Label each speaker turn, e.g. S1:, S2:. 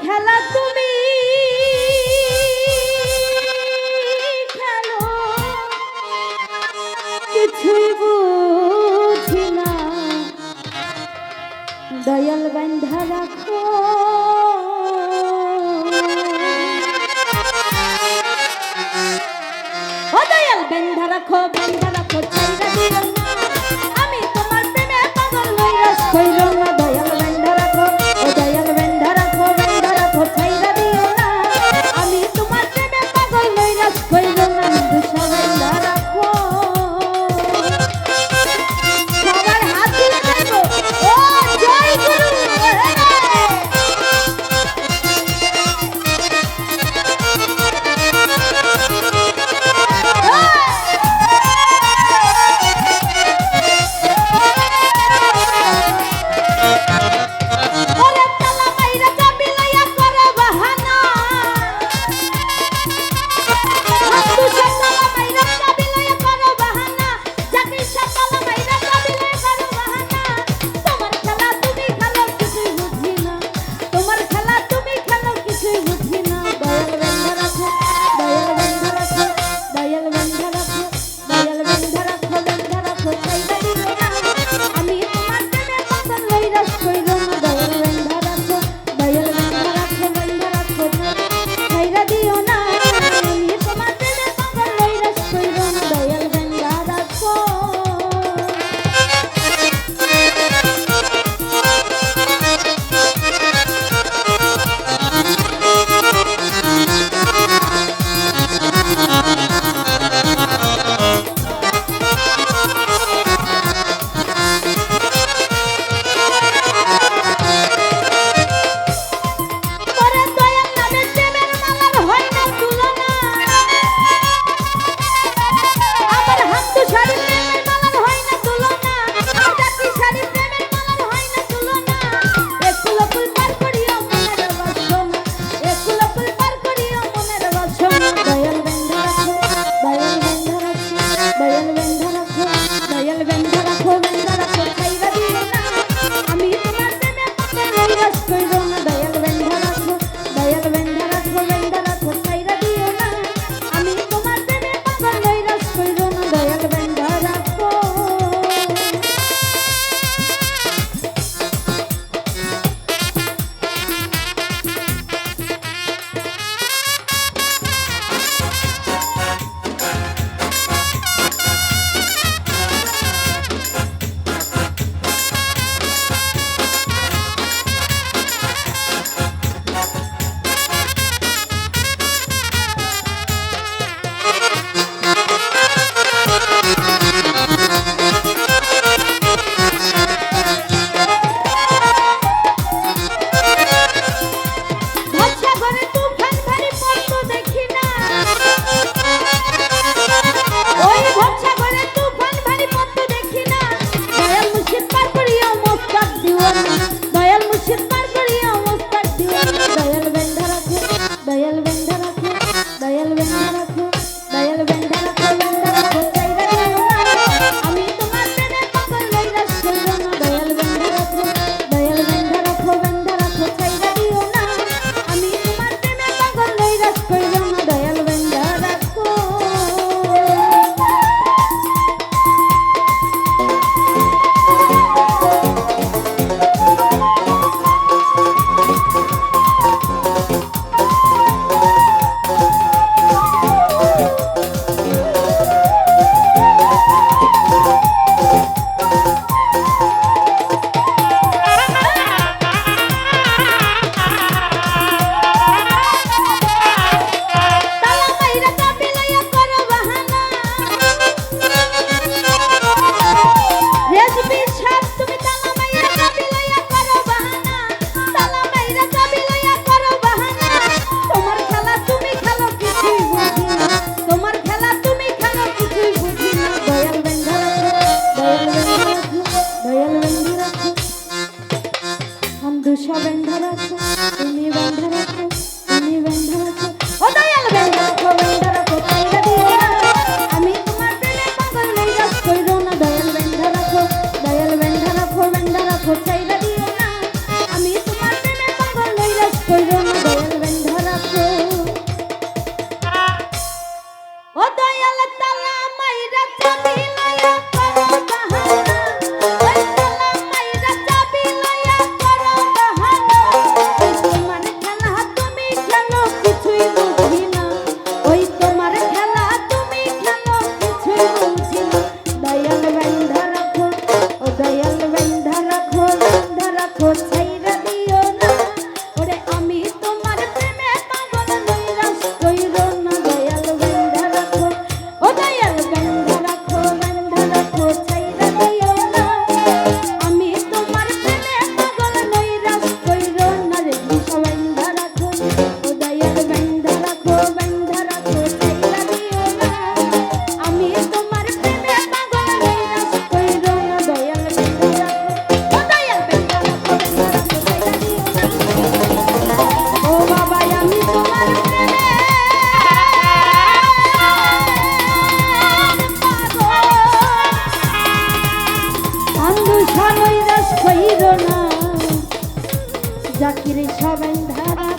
S1: খেলা তুমি। খেলো। কিছুই বুঝি না। দয়াল বান্ধা রাখ। la la la দয়াল বন্ধু রাখো দুষা বন্ধু রাখো তুমি বন্ধু রাখো তুমি বন্ধু রাখো ও দয়াল বন্ধু রাখো বন্ধু রাখো পাইরা দিও আমি তোমার প্রেমে পাগল নেই রাখ কইরো না দয়াল বন্ধু রাখো দয়াল বন্ধু রাখো বন্ধু রাখো চাইরা দিও না আমি তোমার প্রেমে পাগল নেই রাখ কইরো না দয়াল বন্ধু রাখো ও দয়াল আন্দু সানই রাস কইর না। জাকির সবাই ধারা